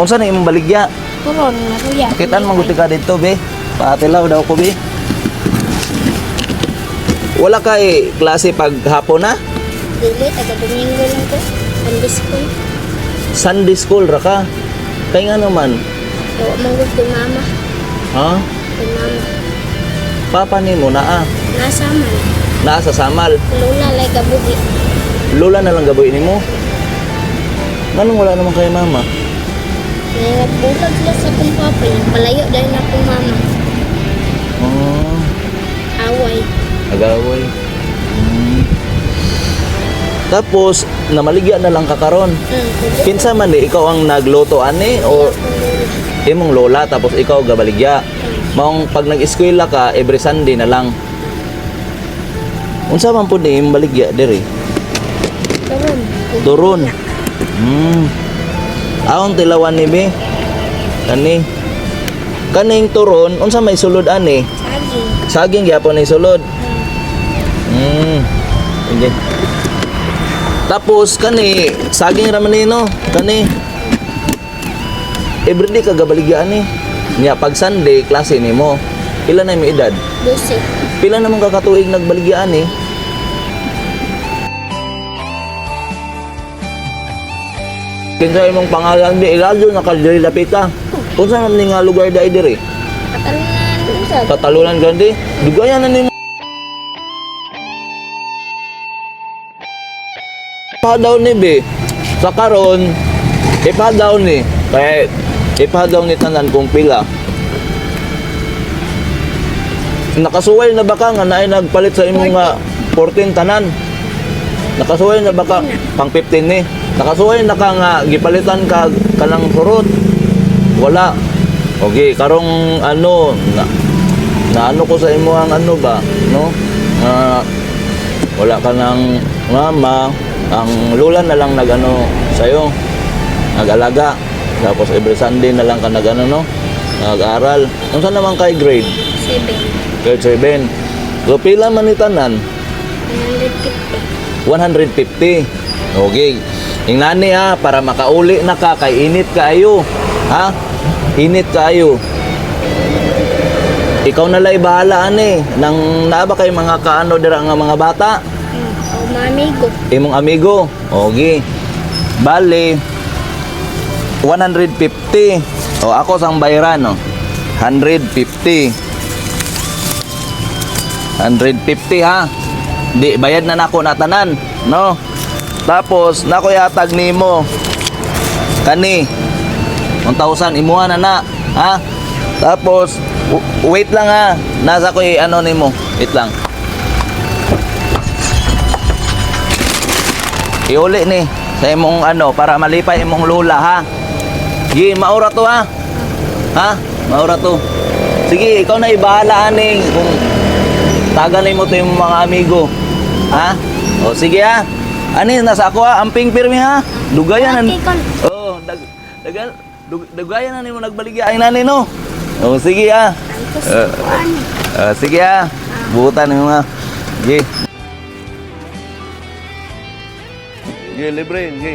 Unsa na imong baligya? Turon, naruya. Kitaan manguti ka dito, be. Paatilaw daw ko, be. Wala kay klase pag hapon na? Dili, taga Domingo lang ko. Sunday school. Sunday school ra ka. Kay nga naman, Tawa manggod kay mama. ha? Kay mama. Papa ni mo na ah. Nasa man. Naa sa samal. Lola lay gabuhi. Lola na lang gaboy ni mo. Nganong wala naman kay mama? Bulag sila sa akong papa. Yung palayo dahil na akong mama. Oh, Away. agaway. Hmm. Tapos, namaligya na lang ka karon. Hmm, kundi. Kinsa man ni ikaw ang nagluto ani o imong lola tapos ikaw gabaligya. Maong pag nag-eskwela ka every Sunday na lang. Unsa man pud ni imong baligya diri? Turon. Turon. Hmm. Aong tilawan ni be. Kani. Kaning turon unsa may sulod ani? Saging. Saging gyapon ni sulod. Hmm. Sige. Tapos kani saging raman ni no. Kani everyday ka gabaligya ani. Nya pag Sunday klase nimo. Pila na imong edad? Dusi. Pila namang kakatuig nagbaligya ani? Kinsa imong pangalan di ilalo na kadiri lapita. Kung saan ni nga lugar dai diri? Katalunan. Katalunan gandi. Dugayan na nimo. Padaw ni be. Sa karon ipadaw ni kay ipadaw ni tanan kung pila. Nakasuway na baka nga naay nagpalit sa imong nga 14 tanan. Nakasuway na baka pang 15 ni. Nakasuway na ka nga gipalitan ka kanang surot. Wala. Okay, karong ano na, na ano ko sa imo ang ano ba, no? Nga wala ka ng mama, ang lula na lang nagano sa'yo, nag-alaga. Tapos every Sunday na lang ka nagano, no? Nag-aral. Kung saan naman kay grade? Seven. Grade 7. So, pila man ni tanan? 150. 150. Okay. Yung nani ha, para makauli na ka, kay init kaayo. Ha? Init kaayo. Ikaw na lay bahala ani. Nang naaba kay mga kaano dira nga mga bata. Hmm. O mamigo. Imong amigo. Okay. Bale 150. O ako sang bayaran no. 150. 150 ha. Di bayad na nako na tanan, no? Tapos nako yatag nimo. Kani 1,000 imuha na na, ha? Tapos wait lang ha. Nasa ko ano nimo. Wait lang. Iuli ni sa imong ano para malipay imong lula ha. Gi, maura to ha. Ha? Maura to. Sige, ikaw na ibahala ani kung tagalay mo to yung mga amigo. Ha? O sige ha. Ani nasa ako ha, amping pirmi ha. Dugayan Okay. Oh, dag dagal dug, dugayan na nimo nagbaligya ay nani no. O sige ha. Tapos, Eh. ano? Ah, sige ha. Buutan mo ha. Sige. Sige, libre. Sige.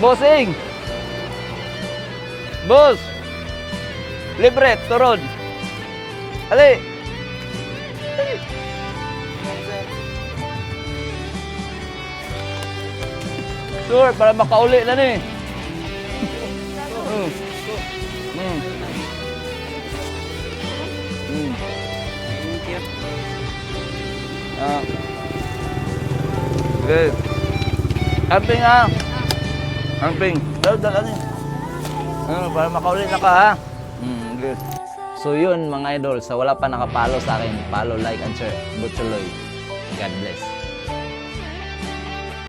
Bossing! Boss! Libre, turon. Ali! Sure, para makauli na ni. Mm. Mm. Mm. Ah. Good. Amping ah. Amping. Dal dal ani. Ano, para makauli na ka ha. Mm, good. So yun mga idol, sa wala pa nakapalo sa akin, follow, like, and share. Butchuloy. God bless.